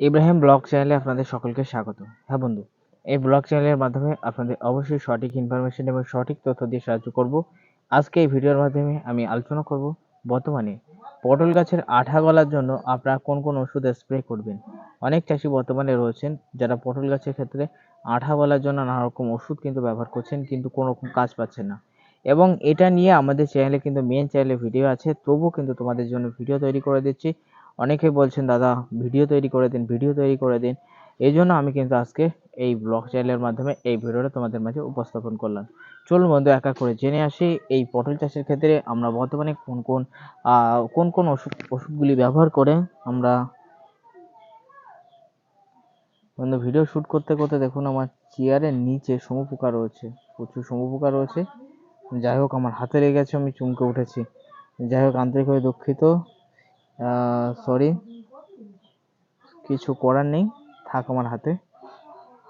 Ibrahim blog চ্যানেলে আপনাদের সকলকে স্বাগত। হ্যাঁ বন্ধু, এই ব্লগ চ্যানেলের মাধ্যমে আপনাদের অবশ্যই সঠিক ইনফরমেশন এবং সঠিক তথ্য দিয়ে সাহায্য করব। আজকে এই ভিডিওর মাধ্যমে আমি আলোচনা করব বর্তমানে পটল গাছের আঠা গলার জন্য আপনারা কোন কোন ওষুধ স্প্রে করবেন। অনেক চাষি বর্তমানে রয়েছেন যারা পটল গাছের ক্ষেত্রে আঠা গলার জন্য নানা রকম ওষুধ কিন্তু ব্যবহার করছেন কিন্তু কোনো রকম কাজ পাচ্ছেন না। এবং এটা নিয়ে আমাদের চ্যানেলে কিন্তু মেন চ্যানেলে ভিডিও আছে, তবুও কিন্তু তোমাদের জন্য ভিডিও তৈরি করে দিচ্ছি। অনেকেই বলছেন, দাদা, ভিডিও তৈরি করে দিন, ভিডিও তৈরি করে দিন। এই জন্য আমি কিন্তু আজকে এই ব্লগ চ্যানেলের মাধ্যমে এই ভিডিওটা তোমাদের মাঝে উপস্থাপন করলাম। চলুন বন্ধু, একা করে জেনে আসি। এই পটল চাষের ক্ষেত্রে আমরা বর্তমানে কোন কোন কোন কোন ওষুধ, ওষুধগুলি ব্যবহার করে আমরা বন্ধু, ভিডিও শ্যুট করতে করতে দেখুন, আমার চেয়ারের নিচে সমুপোকা রয়েছে, প্রচুর সমুপোকা রয়েছে। যাই হোক, আমার হাতে লেগে গেছে, আমি চমকে উঠেছি। যাই হোক, আন্তরিকভাবে দুঃখিত। সরি কিছু করার নেই। থাক আমার হাতে।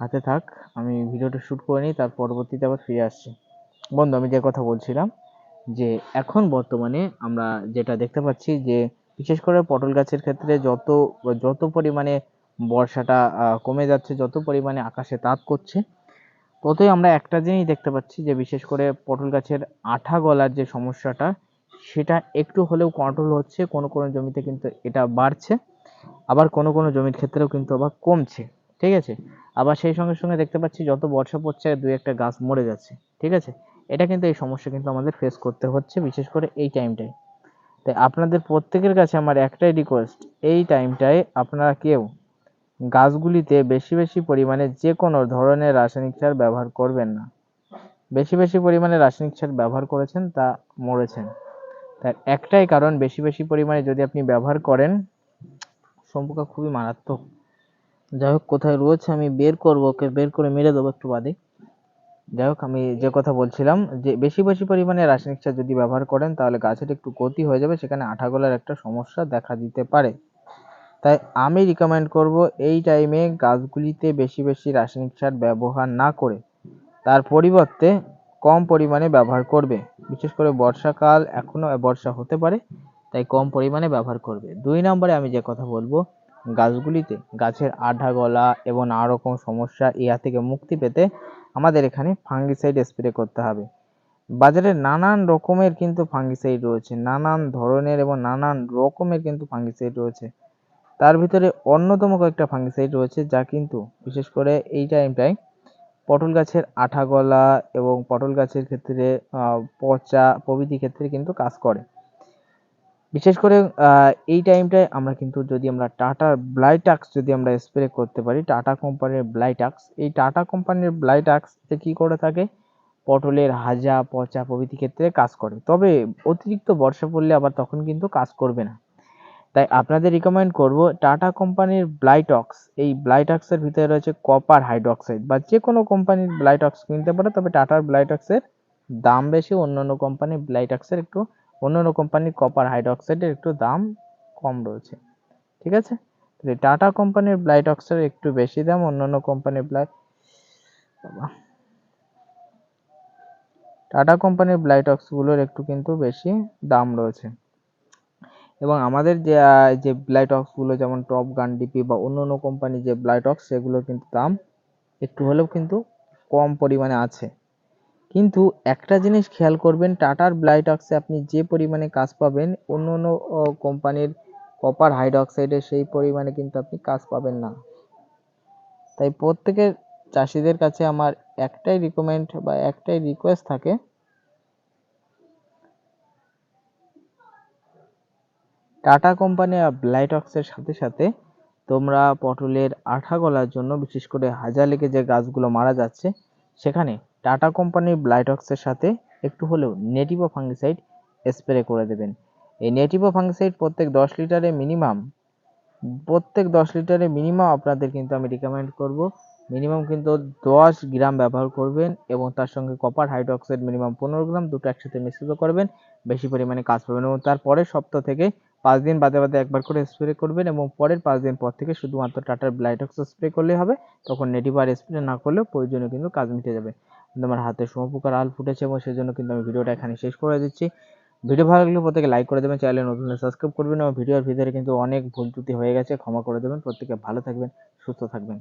হাতে থাক, আমি ভিডিওটা শ্যুট করে নিই, তার পরবর্তীতে আবার ফিরে আসছি। বন্ধু, আমি যে কথা বলছিলাম, যে এখন বর্তমানে আমরা যেটা দেখতে পাচ্ছি, যে বিশেষ করে পটল গাছের ক্ষেত্রে যত যত পরিমাণে বর্ষাটা কমে যাচ্ছে, যত পরিমাণে আকাশে তাপ করছে, ততই আমরা একটা জিনিস দেখতে পাচ্ছি, যে বিশেষ করে পটল গাছের আঠা গলার যে সমস্যাটা সেটা একটু হলেও কন্ট্রোল হচ্ছে, কোনো কোনো জমিতে কিন্তু এটা বাড়ছে, আবার কোনো কোনো জমির ক্ষেত্রেও কিন্তু আবার কমছে, ঠিক আছে? আবার সেই সঙ্গে সঙ্গে দেখতে পাচ্ছি যত বর্ষা পড়ছে দুই একটা গাছ মরে যাচ্ছে, ঠিক আছে? এটা কিন্তু এই সমস্যা কিন্তু আমাদের ফেস করতে হচ্ছে, বিশেষ করে এই টাইমটায় তাই আপনাদের প্রত্যেকের কাছে আমার একটাই রিকোয়েস্ট এই টাইমটায় আপনারা কেউ গাছগুলিতে বেশি বেশি পরিমাণে যে কোনো ধরনের রাসায়নিক সার ব্যবহার করবেন না। বেশি বেশি পরিমাণে রাসায়নিক সার ব্যবহার করেছেন তা মরেছেন। তার একটাই কারণ, বেশি বেশি পরিমাণে যদি আপনি ব্যবহার করেন সম্পোকা খুবই মারাত্মক। যাই হোক, কোথায় রয়েছে আমি বের করব, ওকে বের করে মেরে দেবো একটু বাদে। যাই হোক, আমি যে কথা বলছিলাম, যে বেশি বেশি পরিমাণে রাসায়নিক সার যদি ব্যবহার করেন, তাহলে গাছের একটু ক্ষতি হয়ে যাবে, সেখানে আঠা গলার একটা সমস্যা দেখা দিতে পারে। তাই আমি রিকমেন্ড করব, এই টাইমে গাছগুলিতে বেশি বেশি রাসায়নিক সার ব্যবহার না করে। তার পরিবর্তে কম পরিমাণে ব্যবহার করবে। বিশেষ করে বর্ষাকাল এখনও বর্ষা হতে পারে, তাই কম পরিমাণে ব্যবহার করবে। দুই নম্বরে আমি যে কথা বলব, গাছগুলিতে গাছের আঠা গলা এবং নানা রকম সমস্যা ইহা থেকে মুক্তি পেতে আমাদের এখানে ফাঙ্গিসাইড স্প্রে করতে হবে। বাজারে নানান রকমের কিন্তু ফাঙ্গিসাইড রয়েছে, নানান ধরনের এবং নানান রকমের কিন্তু ফাঙ্গিসাইড রয়েছে। তার ভিতরে অন্যতম কয়েকটা ফাঙ্গিসাইড রয়েছে, যা কিন্তু বিশেষ করে এই টাইমটায় পটল গাছের আঠা গলা এবং পটল গাছের ক্ষেত্রে পচা প্রভৃতি ক্ষেত্রে কিন্তু কাজ করে। বিশেষ করে এই টাইমটায় আমরা কিন্তু যদি আমরা টাটার ব্লাইটাক্স যদি আমরা স্প্রে করতে পারি, টাটা কোম্পানির ব্লাইটাক্স, এই টাটা কোম্পানির ব্লাইটাক্সে কী করে থাকে? পটলের হাজা, পচা প্রভৃতি ক্ষেত্রে কাজ করে। তবে অতিরিক্ত বর্ষা পড়লে আবার তখন কিন্তু কাজ করবে না। তাই আপনাদের রিকমেন্ড করব টাটা কোম্পানির ব্লাইটক্স এই ব্লাইটক্সের ভিতরে রয়েছে কপার হাইড্রক্সাইড বা যে কোনো কোম্পানির ব্লাইটক্স কিনতে পারে, তবে টাটার ব্লাইটক্সের দাম বেশি অন্য অন্য কোম্পানির ব্লাইটক্সের একটু অন্য অন্য কোম্পানির কপার হাইড্রক্সাইডের একটু দাম কম রয়েছে। ঠিক আছে? টাটা কোম্পানির ব্লাইটক্সের একটু বেশি দাম অন্য অন্য কোম্পানির ব্লাই টাটা কোম্পানির ব্লাইটক্সগুলোর একটু কিন্তু বেশি দাম রয়েছে। এবং আমাদের যে যে ব্লাইটক্সগুলো যেমন টপ গান ডিপি বা অন্য অন্য কোম্পানির যে ব্লাইটক্স সেগুলোর কিন্তু দাম একটু হলেও কিন্তু কম পরিমাণে আছে। কিন্তু একটা জিনিস খেয়াল করবেন টাটার ব্লাইটক্সে আপনি যে পরিমাণে কাজ পাবেন, অন্য অন্য কোম্পানির কপার হাইড্রক্সাইডে সেই পরিমাণে কিন্তু আপনি কাজ পাবেন না। তাই প্রত্যেকের চাষিদের কাছে আমার একটাই রিকমেন্ড বা একটাই রিকোয়েস্ট থাকে টাটা কোম্পানি ব্লাইটক্সের সাথে সাথে তোমরা পটলের আঠা গলার জন্য, বিশেষ করে হাজা লেগে যে গাছগুলো মারা যাচ্ছে, সেখানে টাটা কোম্পানির ব্লাইটক্সের সাথে একটু হলেও নেটিভো ফাঙ্গিসাইড স্প্রে করে দেবেন। এই নেটিভো ফাঙ্গিসাইড প্রত্যেক দশ লিটারে মিনিমাম, প্রত্যেক দশ লিটারে মিনিমাম আপনাদের কিন্তু আমি রিকমেন্ড করব। মিনিমাম কিন্তু দশ গ্রাম ব্যবহার করবেন এবং তার সঙ্গে কপার হাইড্রক্সাইড মিনিমাম পনেরো গ্রাম, দুটো একসাথে মিশ্রিত করবেন। বেশি পরিমাণে কাজ পাবেন এবং তারপরের সপ্তাহ থেকে পাঁচ দিন বাদে বাদে একবার করে স্প্রে করবেন এবং পরের পাঁচ দিন পর থেকে শুধুমাত্র টাটার ব্লাইটক্স স্প্রে করলেই হবে। তখন নেটিভ আর স্প্রে না করলেও প্রয়োজনীয় কিন্তু কাজ মিটে যাবে। কিন্তু আমার হাতে সমপোকার আল ফুটেছে এবং সেজন্য কিন্তু আমি ভিডিওটা এখানে শেষ করে দিচ্ছি। ভিডিও ভালো লাগলে প্রত্যেকে লাইক করে দেবেন চ্যানেলে নতুন সাবস্ক্রাইব করবেন এবং ভিডিওর ভিতরে কিন্তু অনেক ভুল ত্রুটি হয়ে গেছে, ক্ষমা করে দেবেন। প্রত্যেকে ভালো থাকবেন, সুস্থ থাকবেন।